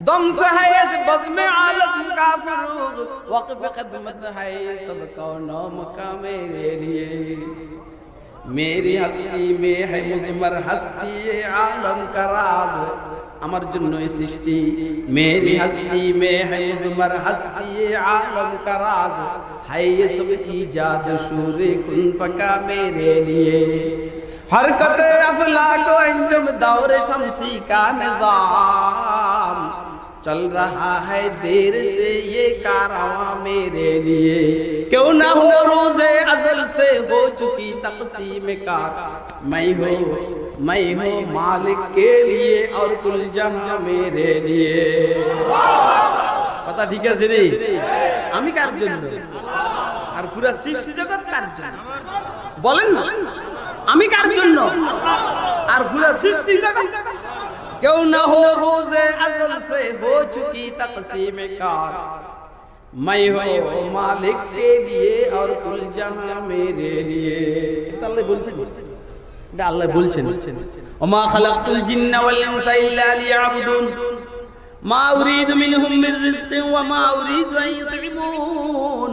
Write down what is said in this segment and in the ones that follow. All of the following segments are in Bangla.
ضمس है इस बज़्म आलम का फरूग वक्फ खदमत है सब कौनो मका मेरे लिए मेरी हस्ती में है मुजमर हस्ती ये आलम का राज আমার জন্য এই সৃষ্টি मेरी हस्ती में है मुजमर हस्ती ये आलम का राज है ये सब ईजाद शूर कुन फका मेरे लिए हरकत अफला को अंजुम दौर शमसी का निजाम चल रहा है देर से ये कारवां मेरे लिए क्यों ना हो रोजे अजल से हो चुकी तकसीम कार मैं हूँ मैं हूँ मालिक के लिए और कुल जहां मेरे लिए কথা ঠিক আছে রে আমি কার জন্য আর পুরা সৃষ্টি জগৎ কার জন্য বলেন না আমি কার জন্য আর পুরা সৃষ্টি জগৎ کیوں نہ ہو روز عزل سے ہو چکی تقسیم کار؟ میں ہوں مالک کے لیے اور الجہاں میرے لیے۔ اللہ بول چھنے আল্লাহ বলছেন ওমা খালাকতুল জিন্না ওয়াল ইনসা ইল্লা লিয়াবুদুন মা উরিদু মিনহুম মির রিজকিন ওয়া মা উরিদু আন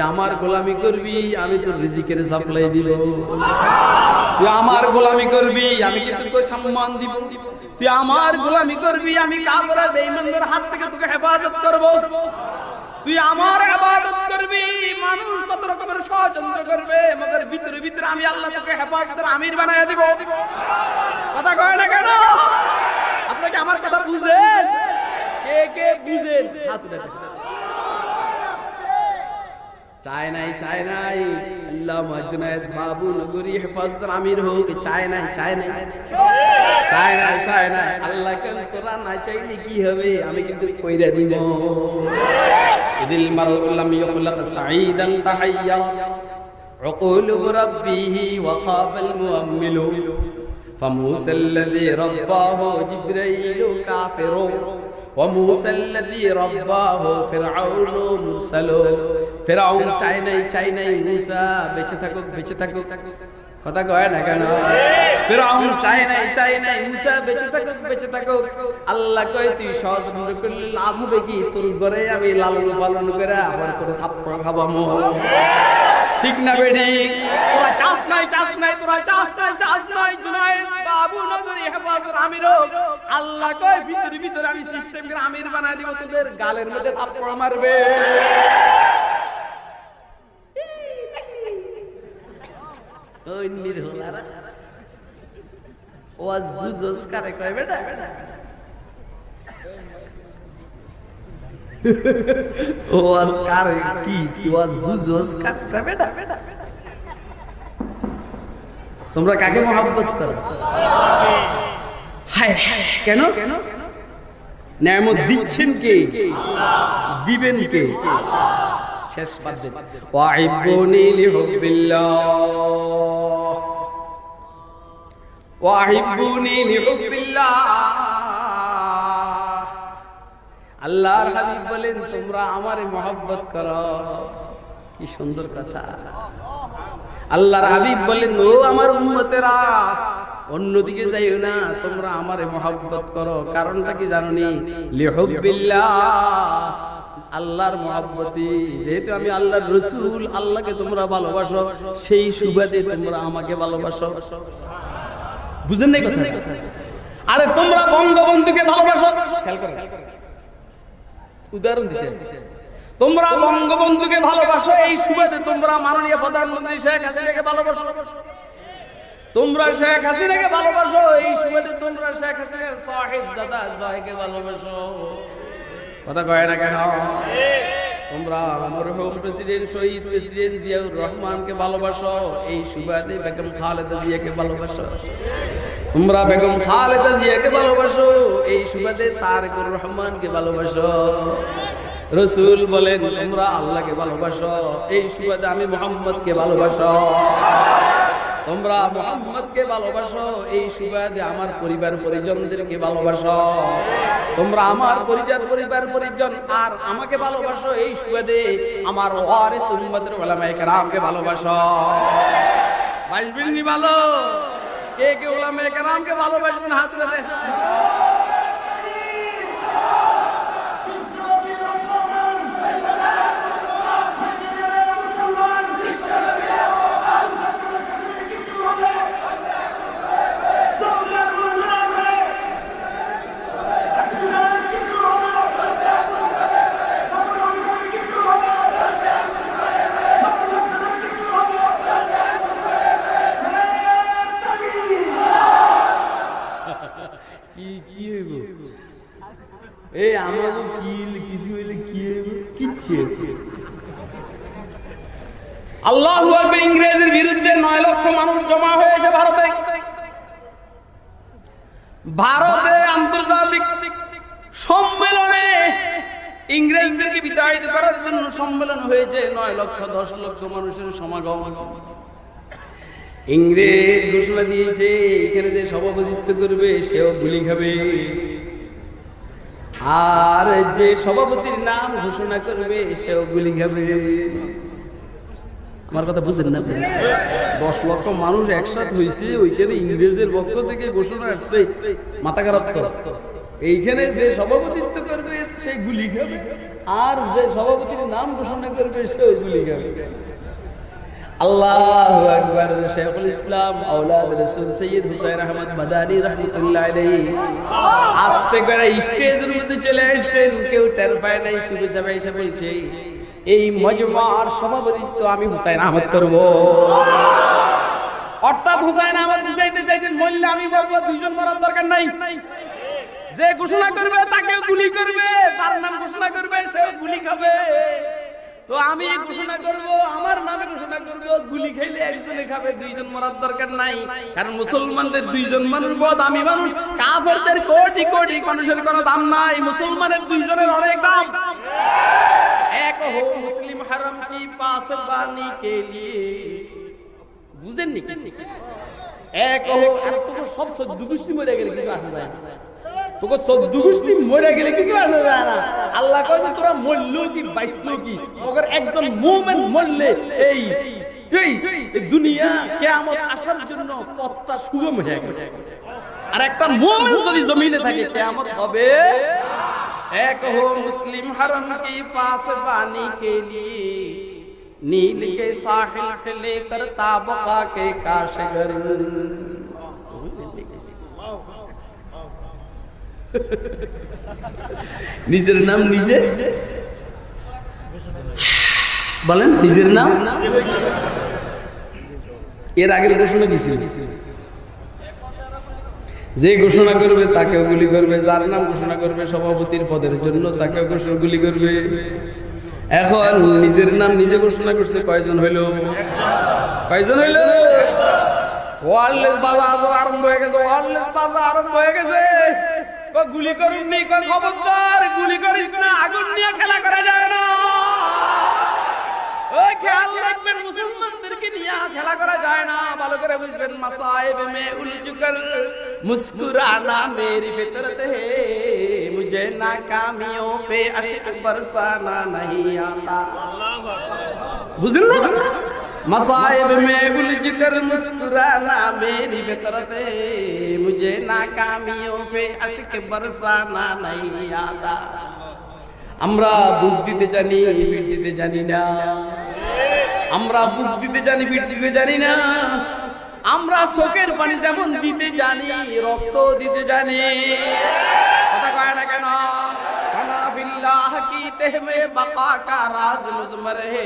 আমার গোলামি করবি, আমি তোর রিজিকের সাপ্লাই দিব। তুই আমার গোলামি করবি, আমি তোকে সম্মান দিব? তুই আমার গোলামি করবি, আমি কাবরা হাত থেকে তোকে হেফাজত করব। তুই আমার ইবাদত করবি? মানুষ কত রকমের ষড়যন্ত্র করবে, মগর ভিতরে ভিতরে আমি আল্লাহ তোকে হেফাজতের আমির বানায় দিব। কথা কয় না কেন? আপনাকে আমার কথা বুঝেন? কে কে বুঝেন? হাত উঠে চায় হোক। চায় নাই, চায় চায় নাই চায় নাই। আল্লাহ কেন তোরা না চাইলে কি হবে? আমি কিন্তু কইরা দিব। ইদিল মারুল্লাম ইখলাক সাঈদান তাহাইয়া عقول ربه وخاف المؤمل فموسى الذي رباه جبريل كافر وموسى الذي رباه فرعون مرسل ফেরাউন চাই নাই চাই নাই মুসা বেঁচে থাকুক বেঁচে থাকুক কথা কয় না কেন ফেরাউন চাই নাই চাই নাই মুসা বেঁচে থাকুক বেঁচে থাকুক। আল্লাহ কয় তুই সহযোগিতা করলে লাভ হবে কি? তোর ঘরে আমি লালন পালন করে আবার তোর থাপ্পড় খাবামো ঠিক না বেডি তোরা চাস নাই চাস নাই তোরা চাস নাই চাস নাই জুনাইদ বাবু নগরী হেফাজত আমির আল্লাহ কয় ভিতরে ভিতরে আমি সিস্টেম করে আমির বানায় দিব তোদের গালের মধ্যে থাপ্পড় মারবে। ওই নির্হলারা। ওয়াজ বুঝোস কারে কয় বেটা? ওয়াজ কারে কি ওয়াজ বুঝোস কাজ কয় বেটা? তোমরা কাকে মহব্বত করো? হায় কেন কেন? নিয়ামত দিচ্ছেন কে? দিবেন কে? শেষ বাদ দেন ওয়াহিবুনি লিহুবিল্লাহ ওয়াহিবুনি আল্লাহর হাবিব বলেন, তোমরা আমারে মহব্বত করো। কি সুন্দর কথা। আল্লাহর হাবিব বলেন, ও আমার উম্মতেরা, অন্যদিকে যাইও না, তোমরা আমারে মহব্বত করো। কারণটা কি জানোনি? লিহুবিল্লাহ আল্লাহর মহাব্বতি যেহেতু আমি আল্লাহর রসুল, আল্লাহকে তোমরা ভালোবাসো, সেই সুবাদে তোমরা আমাকে ভালোবাসো। বুঝেন নাই আরে তোমরা বঙ্গবন্ধুকে ভালোবাসো? উদাহরণ দিতে তোমরা বঙ্গবন্ধুকে ভালোবাসো এই সুবাদে তোমরা মাননীয় প্রধানমন্ত্রী শেখ হাসিনাকে ভালোবাসো। তোমরা শেখ হাসিনাকে ভালোবাসো এই সুবাদে তোমরা শেখ হাসিনা সাহেব দাদা জয়কে ভালোবাসো। কথা কয় না কেন? তোমরা মরহুম প্রেসিডেন্ট শহীদ প্রেসিডেন্ট জিয়াউর রহমানকে ভালোবাসো এই সুবাদে বেগম খালেদা জিয়াকে ভালোবাসো। তোমরা বেগম খালেদা জিয়াকে ভালোবাসো, এই সুবাদে তারেকুর রহমানকে ভালোবাসো। রসুল বলেন, তোমরা আল্লাহকে ভালোবাসো, এই সুবাদে আমি মোহাম্মদকে ভালোবাসো। তোমরা মোহাম্মদকে ভালোবাসো, এই সুবাদে আমার পরিবার পরিজনদেরকে ভালোবাসো। তোমরা আমার পরিবার পরিবার পরিজন, আর আমাকে ভালোবাসো, এই সুবাদে আমার ওয়ারিস উম্মতের ওলামায়ে কেরামকে ভালোবাসো। বাসবেন নি ভালো কে কে ওলামায়ে কেরামকে ভালোবাসবেন হাত তুলে দেন। কি আল্লাহ ইংরেজের বিরুদ্ধে নয় লক্ষ মানুষ জমা হয়েছে ভারতে। ভারতে আন্তর্জাতিক সম্মেলনে ইংরেজদেরকে বিতাড়িত করার জন্য সম্মেলন হয়েছে নয় লক্ষ, দশ লক্ষ মানুষের সমাগম। ইংরেজ ঘোষণা দিয়েছে, এখানে যে সভাপতিত্ব করবে, সেও গুলি খাবে। আর যে সভাপতির নাম ঘোষণা করবে, সেও গুলি খাবে। আমার কথা বুঝেন না দশ লক্ষ মানুষ একসাথে হয়েছে, ওইখানে ইংরেজের পক্ষ থেকে ঘোষণা আসছে, মাথা খারাপ তো। এইখানে যে সভাপতিত্ব করবে, সে গুলি খাবে। আর যে সভাপতির নাম ঘোষণা করবে, সেও গুলি খাবে। আল্লাহু শেখুল ইসলাম, আওলাদ রাসূল সৈয়দ হুসাইন আহমদ মাদানী রাহমাতুল্লাহ আলাইহি। আস্তে করে স্টেজের মধ্যে চলে কেউ টের পায় নাই, চুপে চাপে এসে বলছে, এই মজমার সভাপতিত্ব আমি হুসাইন আহমদ করব। অর্থাৎ হুসাইন আহমদ বুঝাইতে চাইছেন মল্লে আমি বলব, দুইজন মরার দরকার নাই। যে ঘোষণা করবে তাকে গুলি করবে, যার নাম ঘোষণা করবে সে গুলি খাবে। তো আমি ঘোষণা করব, আমার নামে ঘোষণা করব, গুলি খাইলে একজনে খাবে, দুইজন মরার দরকার নাই। কারণ মুসলমানদের দুইজন মানুষ বড় দামি মানুষ। কাফেরদের কোটি কোটি মানুষের কোনো দাম নাই, মুসলমানের দুইজনের অনেক দাম। এক হো মুসলিম হারাম কি পাস বানি কে লিয়ে? বুঝেননি কিছু? এক হো, আর তোকে সব সদ্য গোষ্ঠী মরে গেলে কিছু আসা যায় না। তোকে চোদ্দ গোষ্ঠী মরে গেলে কিছু আসে যায় না। আল্লাহ কয় যে তোরা মরল কি বাইসল কি? মগর একজন মুমেন মরলে এই দুনিয়া কে কেয়ামত আসার জন্য পথটা সুগম হয়ে গেল। আর একটা মুমেন যদি জমিনে থাকে, কেয়ামত হবে। এক হো মুসলিম হরম কি পাস পানি কে লিয়ে, নীল কে সাহিল সে লেকর তাবকা কে কাশগর। নিজের নাম নিজে? বলেন, নিজের নাম? এর আগের ঘোষণা কি ছিল? যে ঘোষণা করবে, তাকেও গুলি করবে। যার নাম ঘোষণা করবে, সভাপতির পদের জন্য তাকেও ঘোষণা গুলি করবে। এখন নিজের নাম নিজে ঘোষণা করছে, কয়জন হইল? কয়জন হইল? ওয়ারলেস বাজার আরম্ভ হয়ে গেছে, ওয়ারলেস বাজার আরম্ভ হয়ে গেছে। গুলি করুন নি কই খবরদার গুলি করিস না আগুন নিয়ে খেলা করা যায় না ওই খেয়াল রাখবেন মুসলমানদেরকে নিয়ে খেলা করা যায় না ভালো করে বুঝবেন মাসায়েব মে উলঝুকর মুস্কুরানা মেরি फितरत है मुझे नाकामियों पे अश्क बरसाना नहीं आता बुझल ना मसाइब में उलझ कर मुस्कुराना मेरी फितरत है मुझे नाकामियों पे अश्क बरसाना नहीं आता আমরা বুক দিতে জানি ফিট দিতে জানি না আমরা বুক দিতে জানি ফিট দিতে জানি না আমরা চোখের পানি যেমন দিতে জানি রক্ত দিতে জানি কথা কয় না কেন কানা বিল্লাহ কি তেহমে বাকা কা রাজ মুজমর হে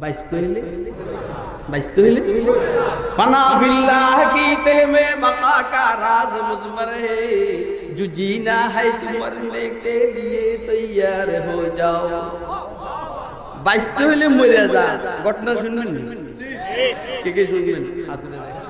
বাইশ তৈলে বাইসতে হইলে फना बिल्लाह की ते में बका का राज मुजमर है जो जीना है तुम मरने के लिए तैयार हो जाओ বাইসতে হইলে মরে যা ঘটনা শুনবেন নি? কে কে শুনবেন হাত উঠে দেখান।